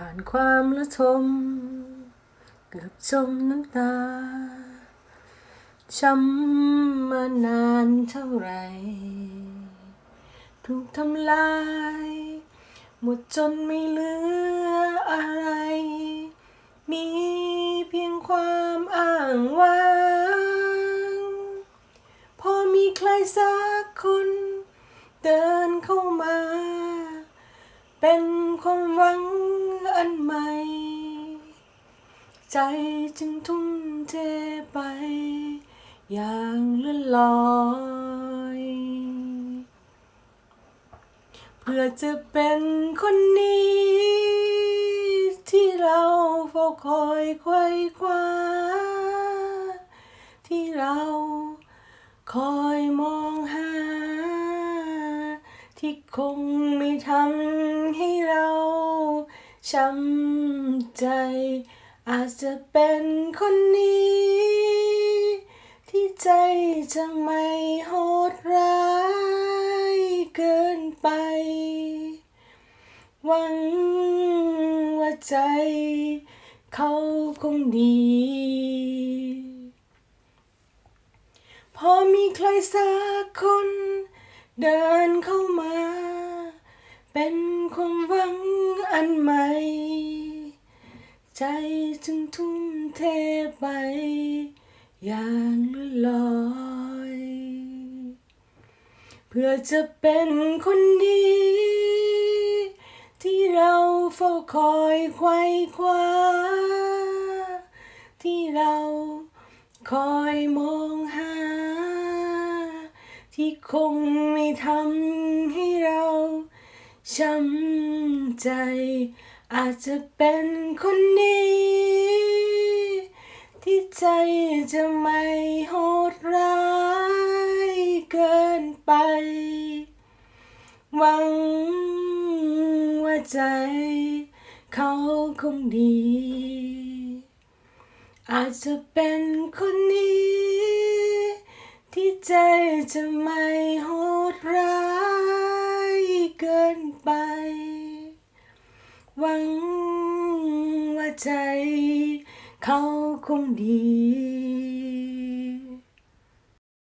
ผ่านความละทม เกือบจมน้ำตา ช้ำมานานเท่าไร ถูกทำลาย หมดจนไม่เหลืออะไร มีเพียงความอ้างว้าง พอมีใครสักคน เดินเข้ามา เป็นความหวัง อันใหม่ ใจจึงทุ่มเทไป อย่างเลื่อนลอย เพื่อจะเป็นคนนี้ ที่เราเฝ้าคอยไขว้คว้า ที่เราคอยมองหา ที่คงไม่ทำให้เรา ช้ำใจ อาจจะเป็นคนนี้ ที่ใจจะไม่โหดร้ายเกินไป หวังว่าใจเขาคงดี พอมีใครสักคนเดินเข้ามา เป็นความหวัง อันใหม่ ใจจึงทุ่มเทไป อย่างลื่นลอย เพื่อจะเป็นคนดี ที่เราเฝ้าคอยไขว้คว้า ที่เราคอยมองหา ที่คงไม่ทำให้เรา ช้ำใจ อาจจะเป็นคนนี้ ที่ใจจะไม่โหดร้ายเกินไป หวังว่าใจ เขาคงดี อาจจะเป็นคนนี้ ที่ใจจะไม่โหดร้าย ไป หวังว่าใจ เขาคงดี